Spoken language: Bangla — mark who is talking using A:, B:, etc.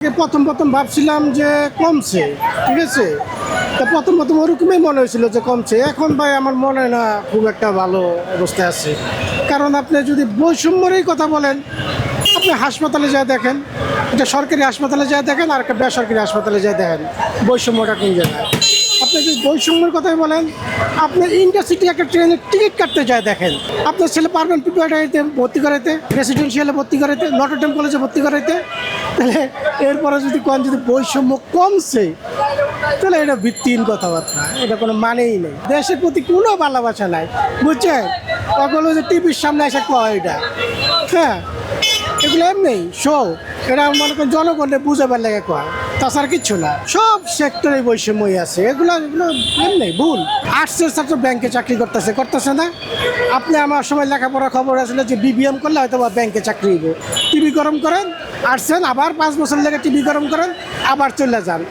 A: প্রথম প্রথম ভাবছিলাম যে কমছে, ঠিক আছে? তো প্রথম প্রথম ওরকমই মনে হয়েছিল যে কমছে। এখন ভাই আমার মনে না খুব একটা ভালো অবস্থায় আছে। কারণ আপনি যদি বৈষম্যেরই কথা বলেন, আপনি হাসপাতালে যা দেখেন এটা সরকারি হাসপাতালে যা দেখেন আর একটা বেসরকারি হাসপাতালে যা দেখেন, বৈষম্যটা কোন জায়গায়? আপনি যদি বৈষম্যের কথাই বলেন, আপনি ইন্টারসিটি একটা ট্রেনের টিকিট কাটতে যায় দেখেন। আপনার ছেলে পারবেন পিপিআইতে ভর্তি করাইতে, রেসিডেন্সিয়ালে ভর্তি করাইতে, নটরডেম কলেজে ভর্তি করাইতে তাহলে এরপরে যদি কোন যদি বৈষম্য কমছে, তাহলে এটা ভিত্তিহীন কথাবার্তা। এটা কোনো মানেই নেই। দেশের প্রতি কোনো ভালোবাসা নাই। বুঝছেন? ওগুলো যে টিভির সামনে এসে কয় এটা। হ্যাঁ? এগুলো এমনি শো এটা মনে করেন জনগণের বুঝাবার লেগে কয়। তাছাড়া কিচ্ছু না। সব সেক্টরে বৈষম্যই আছে। এগুলো এগুলো এমনি, ভুল। আর্টসের ছাত্র ব্যাংকে চাকরি করতেছে করতেছে না? আপনি আমার সময় লেখাপড়া খবর আসলে যে বিবিএম করলে হয়তো বা ব্যাংকে চাকরি হইব। টিভি গরম করেন আসছেন আবার পাঁচ বছর লেগে টিভি গরম করেন আবার চলে যান।